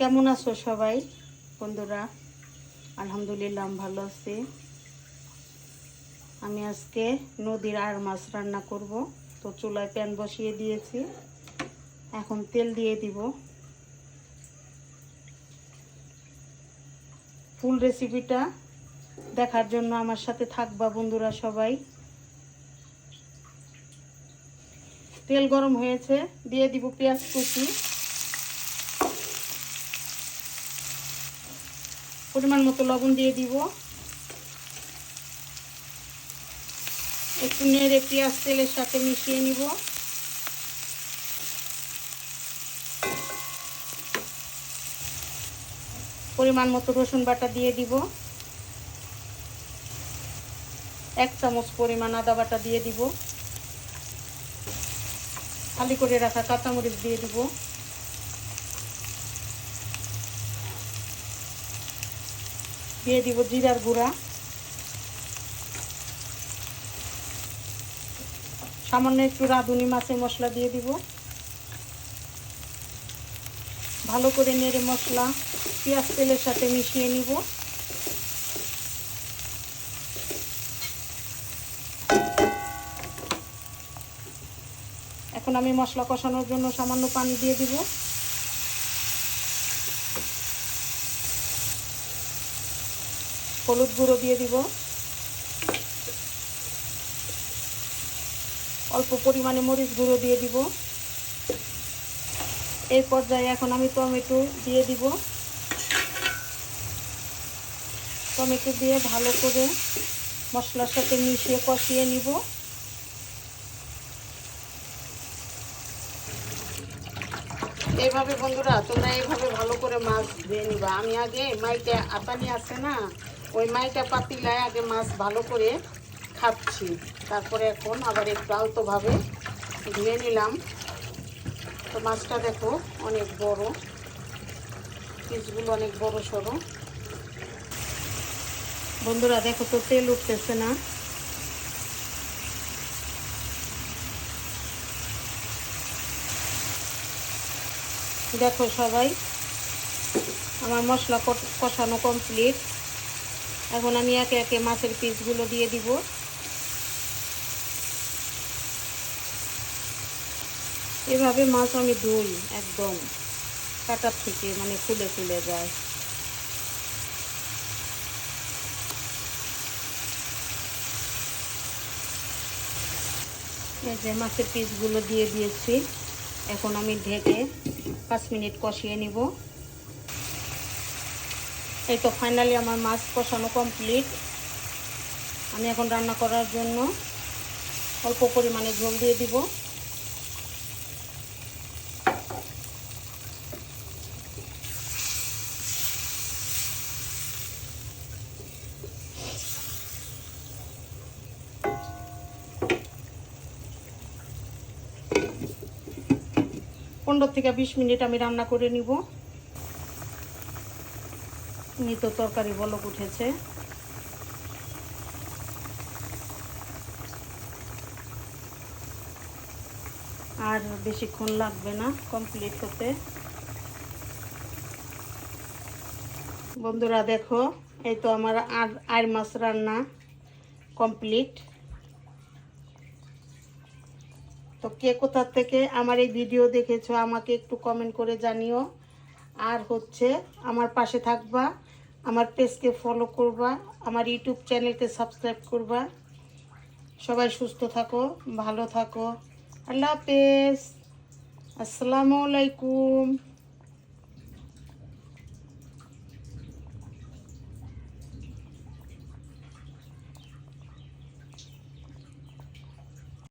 কেমন আছো সবাই? বন্ধুরা, আলহামদুলিল্লাহ আমি ভালো আছি। আমি আজকে নদীর আর মাছ রান্না করব। তো চুলায় প্যান বসিয়ে দিয়েছি। এখন তেল দিয়ে দিব। ফুল রেসিপিটা দেখার জন্য আমার সাথে থাকবা বন্ধুরা সবাই। তেল গরম হয়েছে, দিয়ে দিব পেঁয়াজ কুচি। পরিমাণ মতো লবণ দিয়ে দিব। একটু নেড়ে পেঁয়াজ তেলের সাথে মিশিয়ে নিব। পরিমাণ মতো রসুন বাটা দিয়ে দিব। এক চামচ পরিমাণ আদা বাটা দিয়ে দিব। খালি করে রাখা কাঁচামরিচ দিয়ে দিব। দিয়ে দিব জিরার গুঁড়া। সামান্য একটু রাঁধুনি মাছের মশলা দিয়ে দিব। ভালো করে নেড়ে মশলা, পেঁয়াজ, তেলের সাথে মিশিয়ে নিব। এখন আমি মশলা কষানোর জন্য সামান্য পানি দিয়ে দিব। হলুদ গুঁড়ো দিয়ে দিব। অল্প পরিমাণে মরিচ গুঁড়ো দিয়ে দিব। এই পর্যায়ে এখন আমি টমেটো দিয়ে দিব। টমেটো দিয়ে ভালো করে মশলার সাথে মিশিয়ে কষিয়ে নিব। এইভাবে বন্ধুরা, তোমরা এইভাবে ভালো করে মাছ ধুয়ে নিবা। আমি আগে মাইটা আতানি আছে না? ওই মাইটা পাতিলায় আগে মাছ ভালো করে খাচ্ছি। তারপরে এখন আবার একটু আলতোভাবে ধুয়ে নিলাম। তো মাছটা দেখো, অনেক বড়। পিসগুলো অনেক বড় সড়ো। বন্ধুরা, দেখো তো তেল উঠতেছে না। দেখো সবাই, আমার মশলা কষানো কমপ্লিট এখন আমি একে একে মাছের পিসগুলো দিয়ে দিব। এভাবে মাছ আমি ধুই একদম কাটার থেকে মানে ফুলে ফুলে যায়। এই যে মাছের পিসগুলো দিয়ে দিয়েছি, এখন আমি ঢেকে পাঁচ মিনিট কষিয়ে নিব। এই তো ফাইনালি আমার মাছ কষানো কমপ্লিট আমি এখন রান্না করার জন্য অল্প পরিমাণে ঝোল দিয়ে দিব। পনেরো থেকে বিশ মিনিট আমি রান্না করে নিব। তো তরকারি বলক উঠেছে। আর বেশিক্ষণ লাগবে না কমপ্লিট হতে বন্ধুরা দেখো, এই তো আমার আর আর মাছ রান্না কমপ্লিট তো কে কোথা থেকে আমার এই ভিডিও দেখেছ আমাকে একটু কমেন্ট করে জানিও। আর হচ্ছে আমার পাশে থাকবা। আমার পেজকে ফলো করবা, আমার ইউটিউব চ্যানেলকে সাবস্ক্রাইব করবা। সবাই সুস্থ থাকো, ভালো থাকো। আল্লাহ হাফেজ। আসসালামু আলাইকুম।